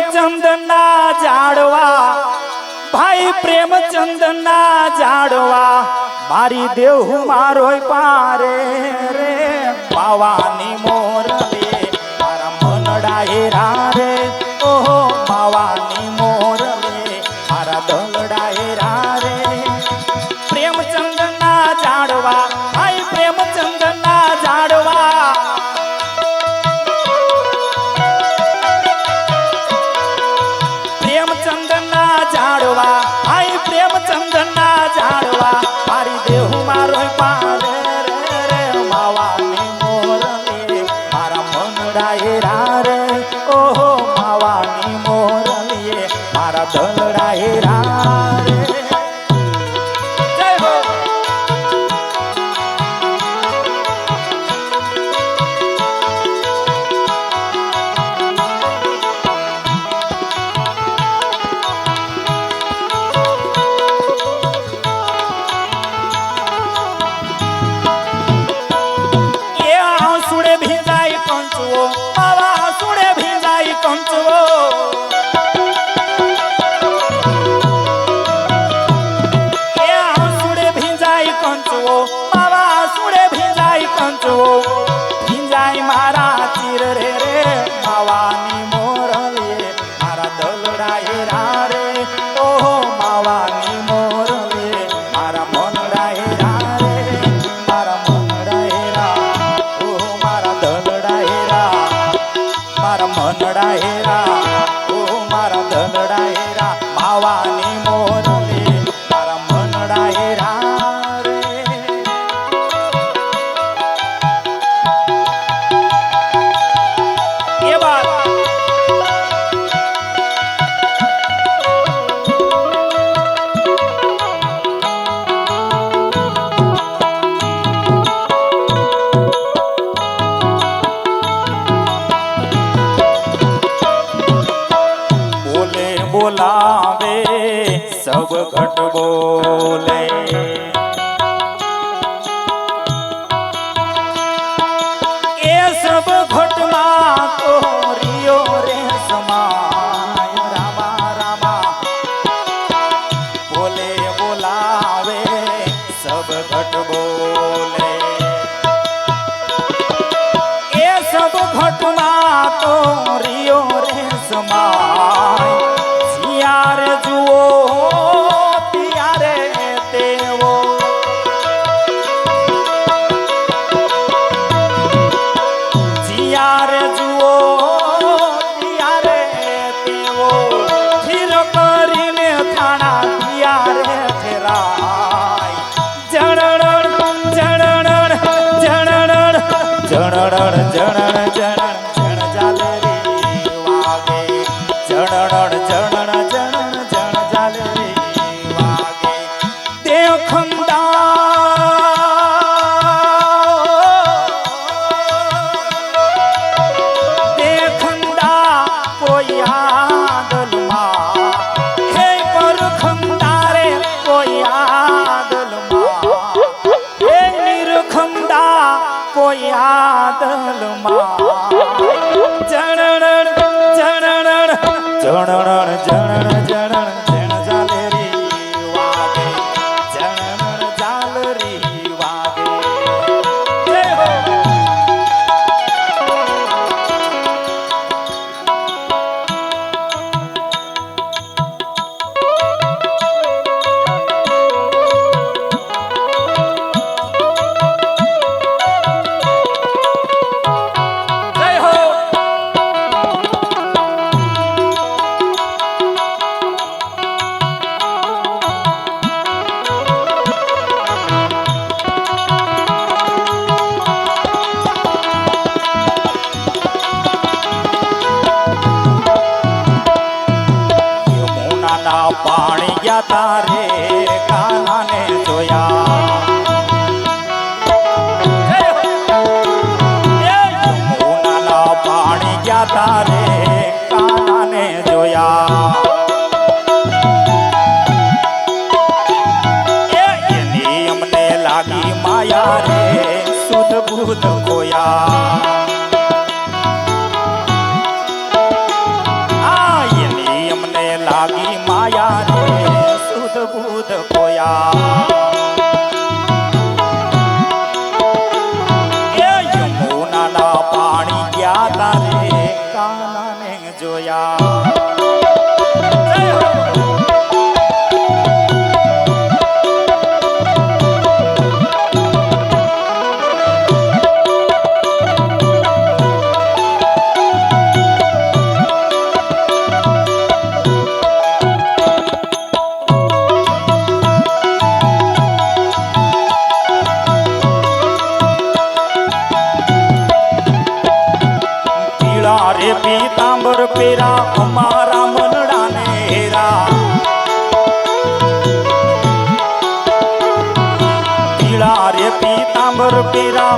પ્રેમચંદના જાડવા. ભાઈ પ્રેમચંદના જાડવા. મારી દેવ મારો પારે રે. પાવાની મો 跟着。પ્રગટ બોલે. તારે કાનાને જોયા. જમુનાના પાણી ગયા તારે કાનાને જોયા. એની અમને લાગી માયા રે સુધ બુધ ખોયા. પેરા અમારા મનડાને હેરા. પીળા રે પીતાંબર પેરા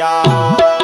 જોયા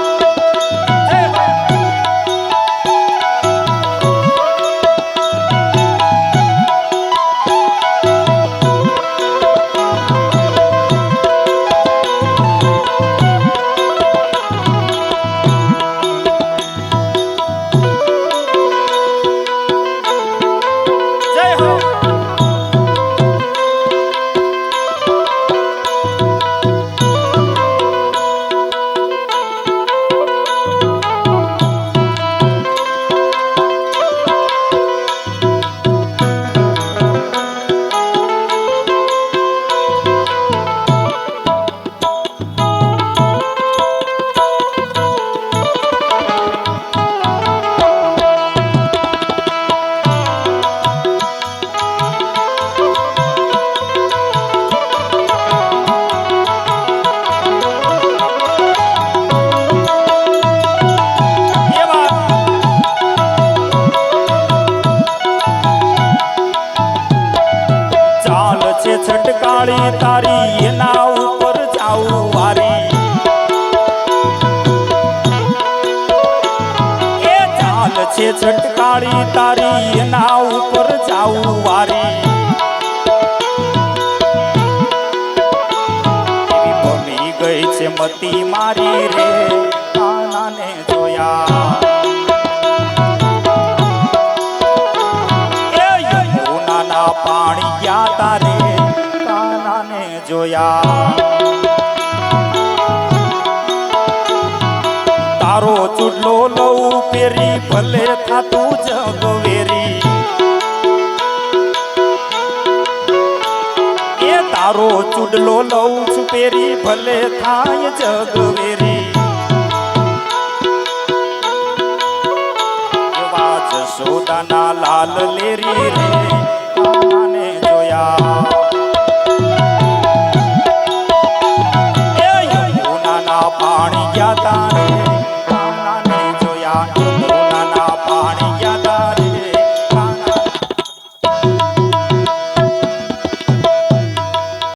એ ચાલ છે છટકાળી તારી એના ઉપર જાઉં વારી. ગઈ છે મતી મારી રે આનાને જોયા. જોયા તારો ચૂડલો લઉં પેરી ભલે થાતું જગવેરી એ તારો ચૂડલો લઉં છું પેરી ભલે થાય જગવેરી જશોદાના લાલ લેરી રે જોયા.